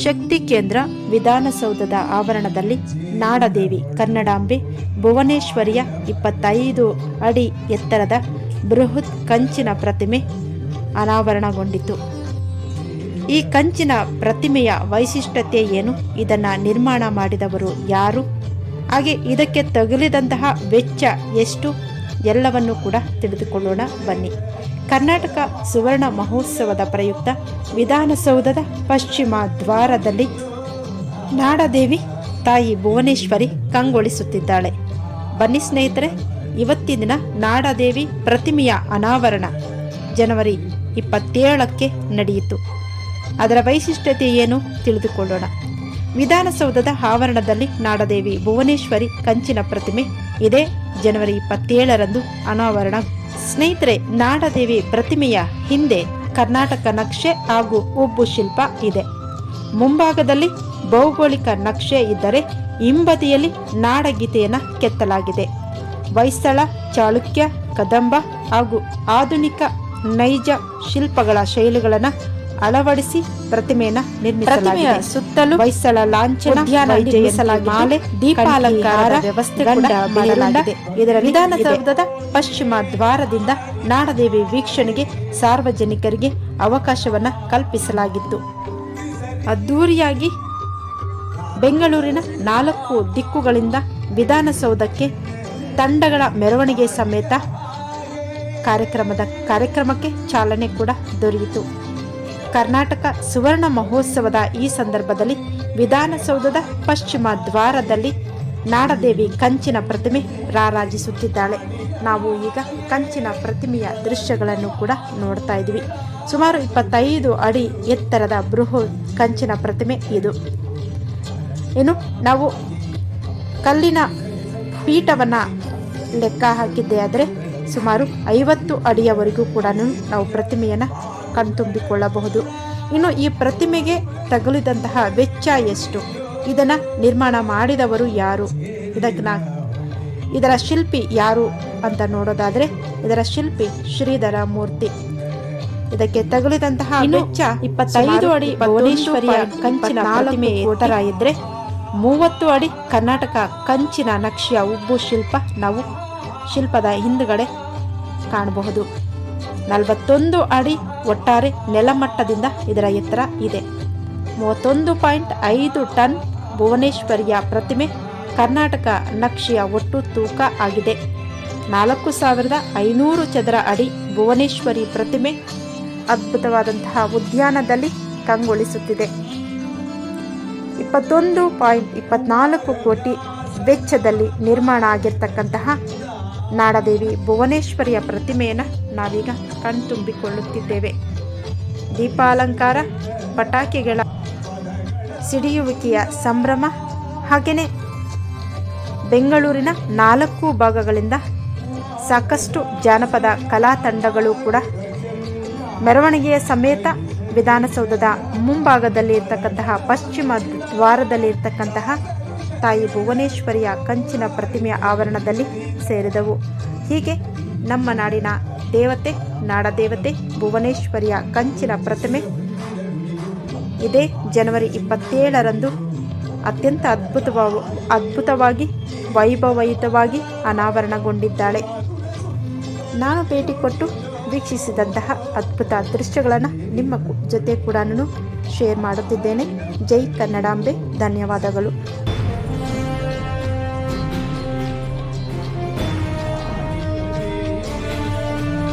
ಶಕ್ತಿ ಕೇಂದ್ರ ವಿಧಾನಸೌಧದ ಆವರಣದಲ್ಲಿ ನಾಡದೇವಿ ಕನ್ನಡಾಂಬೆ ಭುವನೇಶ್ವರಿಯ ಇಪ್ಪತ್ತೈದು ಅಡಿ ಎತ್ತರದ ಬೃಹತ್ ಕಂಚಿನ ಪ್ರತಿಮೆ ಅನಾವರಣಗೊಂಡಿತು. ಈ ಕಂಚಿನ ಪ್ರತಿಮೆಯ ವೈಶಿಷ್ಟ್ಯತೆ ಏನು? ಇದನ್ನು ನಿರ್ಮಾಣ ಮಾಡಿದವರು ಯಾರು? ಹಾಗೆ ಇದಕ್ಕೆ ತಗುಲಿದಂತಹ ವೆಚ್ಚ ಎಷ್ಟು? ಎಲ್ಲವನ್ನು ಕೂಡ ತಿಳಿದುಕೊಳ್ಳೋಣ. ಬನ್ನಿ. ಕರ್ನಾಟಕ ಸುವರ್ಣ ಮಹೋತ್ಸವದ ಪ್ರಯುಕ್ತ ವಿಧಾನಸೌಧದ ಪಶ್ಚಿಮ ದ್ವಾರದಲ್ಲಿ ನಾಡದೇವಿ ತಾಯಿ ಭುವನೇಶ್ವರಿ ಕಂಗೊಳಿಸುತ್ತಿದ್ದಾಳೆ. ಬನ್ನಿ ಸ್ನೇಹಿತರೆ, ಇವತ್ತಿನ ದಿನ ನಾಡದೇವಿ ಪ್ರತಿಮೆಯ ಅನಾವರಣ ಜನವರಿ ಇಪ್ಪತ್ತೇಳಕ್ಕೆ ನಡೆಯಿತು. ಅದರ ವೈಶಿಷ್ಟ್ಯತೆ ಏನು ತಿಳಿದುಕೊಳ್ಳೋಣ. ವಿಧಾನಸೌಧದ ಆವರಣದಲ್ಲಿ ನಾಡದೇವಿ ಭುವನೇಶ್ವರಿ ಕಂಚಿನ ಪ್ರತಿಮೆ ಇದೇ. ಜನವರಿ ಇಪ್ಪತ್ತೇಳರಂದು ಅನಾವರಣ. ಸ್ನೇಹಿತರೆ, ನಾಡದೇವಿ ಪ್ರತಿಮೆಯ ಹಿಂದೆ ಕರ್ನಾಟಕ ನಕ್ಷೆ ಹಾಗೂ ಉಬ್ಬು ಶಿಲ್ಪ ಇದೆ. ಮುಂಭಾಗದಲ್ಲಿ ಭೌಗೋಳಿಕ ನಕ್ಷೆ ಇದ್ದರೆ ಹಿಂಬದಿಯಲ್ಲಿ ನಾಡಗೀತೆಯನ್ನು ಕೆತ್ತಲಾಗಿದೆ. ಹೊಯ್ಸಳ ಚಾಳುಕ್ಯ, ಕದಂಬ ಹಾಗೂ ಆಧುನಿಕ ನೈಜ ಶಿಲ್ಪಗಳ ಶೈಲಿಗಳನ್ನು ಅಳವಡಿಸಿ ಪ್ರತಿಮೆಯನ್ನ ನಿರ್ಮಿಸಲಾಗಿದೆ. ಸುತ್ತಲೂ ಹೊಯ್ಸಳ ಲಾಂಛನ ಮಾಲೆ ದೀಪಾಲಂಕಾರ ವ್ಯವಸ್ಥೆ ಮಾಡಲಾಗಿದೆ ಇದರ ವಿಧಾನಸೌಧದ ಪಶ್ಚಿಮ ದ್ವಾರದಿಂದ ನಾಡದೇವಿ ವೀಕ್ಷಣೆಗೆ ಸಾರ್ವಜನಿಕರಿಗೆ ಅವಕಾಶವನ್ನ ಕಲ್ಪಿಸಲಾಗಿತ್ತು. ಅದ್ದೂರಿಯಾಗಿ ಬೆಂಗಳೂರಿನ ನಾಲ್ಕು ದಿಕ್ಕುಗಳಿಂದ ವಿಧಾನಸೌಧಕ್ಕೆ ತಂಡಗಳ ಮೆರವಣಿಗೆ ಸಮೇತ ಕಾರ್ಯಕ್ರಮದ ಕಾರ್ಯಕ್ರಮಕ್ಕೆ ಚಾಲನೆ ಕೂಡ ದೊರೆಯಿತು. ಕರ್ನಾಟಕ ಸುವರ್ಣ ಮಹೋತ್ಸವದ ಈ ಸಂದರ್ಭದಲ್ಲಿ ವಿಧಾನಸೌಧದ ಪಶ್ಚಿಮ ದ್ವಾರದಲ್ಲಿ ನಾಡದೇವಿ ಕಂಚಿನ ಪ್ರತಿಮೆ ರಾರಾಜಿಸುತ್ತಿದ್ದಾಳೆ. ನಾವು ಈಗ ಕಂಚಿನ ಪ್ರತಿಮೆಯ ದೃಶ್ಯಗಳನ್ನು ಕೂಡ ನೋಡ್ತಾ ಇದ್ವಿ ಸುಮಾರು ಇಪ್ಪತ್ತೈದು ಅಡಿ ಎತ್ತರದ ಬೃಹತ್ ಕಂಚಿನ ಪ್ರತಿಮೆ ಇದು. ಏನು ನಾವು ಕಲ್ಲಿನ ಪೀಠವನ್ನು ಲೆಕ್ಕ ಹಾಕಿದ್ದೆ ಆದರೆ ಸುಮಾರು ಐವತ್ತು ಅಡಿಯವರೆಗೂ ಕೂಡ ನಾವು ಪ್ರತಿಮೆಯನ್ನು ಕಣ್ತುಂಬಿಕೊಳ್ಳಬಹುದು. ಇನ್ನು ಈ ಪ್ರತಿಮೆಗೆ ತಗುಲಿದಂತಹ ವೆಚ್ಚ ಎಷ್ಟು? ಇದನ್ನು ನಿರ್ಮಾಣ ಮಾಡಿದವರು ಯಾರು? ಇದಕ್ಕೆ ನಾ ಇದರ ಶಿಲ್ಪಿ ಯಾರು ಅಂತ ನೋಡೋದಾದರೆ ಇದರ ಶಿಲ್ಪಿ ಶ್ರೀಧರ ಮೂರ್ತಿ. ಇದಕ್ಕೆ ತಗುಲಿದಂತಹ ವೆಚ್ಚ ಇಪ್ಪತ್ತೈದು ಅಡಿ ಭುವನೇಶ್ವರಿಯ ಕಂಚಿನ ಪ್ರತಿಮೆ ಎತ್ತರ ಇದ್ರೆ ಮೂವತ್ತು ಅಡಿ ಕರ್ನಾಟಕ ಕಂಚಿನ ನಕ್ಷೆಯ ಉಬ್ಬು ಶಿಲ್ಪ ನಾವು ಶಿಲ್ಪದ ಹಿಂದುಗಡೆ ಕಾಣಬಹುದು. ನಲವತ್ತೊಂದು ಅಡಿ ಒಟ್ಟಾರೆ ನೆಲಮಟ್ಟದಿಂದ ಇದರ ಎತ್ತರ ಇದೆ. ಮೂವತ್ತೊಂದು ಪಾಯಿಂಟ್ ಐದು ಟನ್ ಭುವನೇಶ್ವರಿಯ ಪ್ರತಿಮೆ ಕರ್ನಾಟಕ ನಕ್ಷೆಯ ಒಟ್ಟು ತೂಕ ಆಗಿದೆ. ನಾಲ್ಕು ಸಾವಿರದ ಐನೂರು ಚದರ ಅಡಿ ಭುವನೇಶ್ವರಿ ಪ್ರತಿಮೆ ಅದ್ಭುತವಾದಂತಹ ಉದ್ಯಾನದಲ್ಲಿ ಕಂಗೊಳಿಸುತ್ತಿದೆ. ಇಪ್ಪತ್ತೊಂದು ಪಾಯಿಂಟ್ ಇಪ್ಪತ್ನಾಲ್ಕು ಕೋಟಿ ವೆಚ್ಚದಲ್ಲಿ ನಿರ್ಮಾಣ ಆಗಿರ್ತಕ್ಕಂತಹ ನಾಡದೇವಿ ಭುವನೇಶ್ವರಿಯ ಪ್ರತಿಮೆಯನ್ನು ನಾವೀಗ ಕಣ್ತುಂಬಿಕೊಳ್ಳುತ್ತಿದ್ದೇವೆ. ದೀಪಾಲಂಕಾರ, ಪಟಾಕಿಗಳ ಸಿಡಿಯುವಿಕೆಯ ಸಂಭ್ರಮ, ಹಾಗೆಯೇ ಬೆಂಗಳೂರಿನ ನಾಲ್ಕು ಭಾಗಗಳಿಂದ ಸಾಕಷ್ಟು ಜಾನಪದ ಕಲಾ ತಂಡಗಳು ಕೂಡ ಮೆರವಣಿಗೆಯ ಸಮೇತ ವಿಧಾನಸೌಧದ ಮುಂಭಾಗದಲ್ಲಿ ಇರ್ತಕ್ಕಂತಹ ಪಶ್ಚಿಮ ದ್ವಾರದಲ್ಲಿ ಇರ್ತಕ್ಕಂತಹ ತಾಯಿ ಭುವನೇಶ್ವರಿಯ ಕಂಚಿನ ಪ್ರತಿಮೆಯ ಆವರಣದಲ್ಲಿ ಸೇರಿದವು. ಹೀಗೆ ನಮ್ಮ ನಾಡಿನ ದೇವತೆ, ನಾಡದೇವತೆ, ಭುವನೇಶ್ವರಿಯ ಕಂಚಿನ ಪ್ರತಿಮೆ. ಇದೇ ಜನವರಿ ಇಪ್ಪತ್ತೇಳರಂದು ಅತ್ಯಂತ ಅದ್ಭುತವ ಅದ್ಭುತವಾಗಿ, ವೈಭವಯುತವಾಗಿ ಅನಾವರಣಗೊಂಡಿದ್ದಾಳೆ. ನಾನು ಭೇಟಿ ಕೊಟ್ಟು ವೀಕ್ಷಿಸಿದಂತಹ ಅದ್ಭುತ ದೃಶ್ಯಗಳನ್ನು ನಿಮ್ಮ ಜೊತೆ ಕೂಡ ಶೇರ್ ಮಾಡುತ್ತಿದ್ದೇನೆ. ಜೈ ಕನ್ನಡಾಂಬೆ, ಧನ್ಯವಾದಗಳು.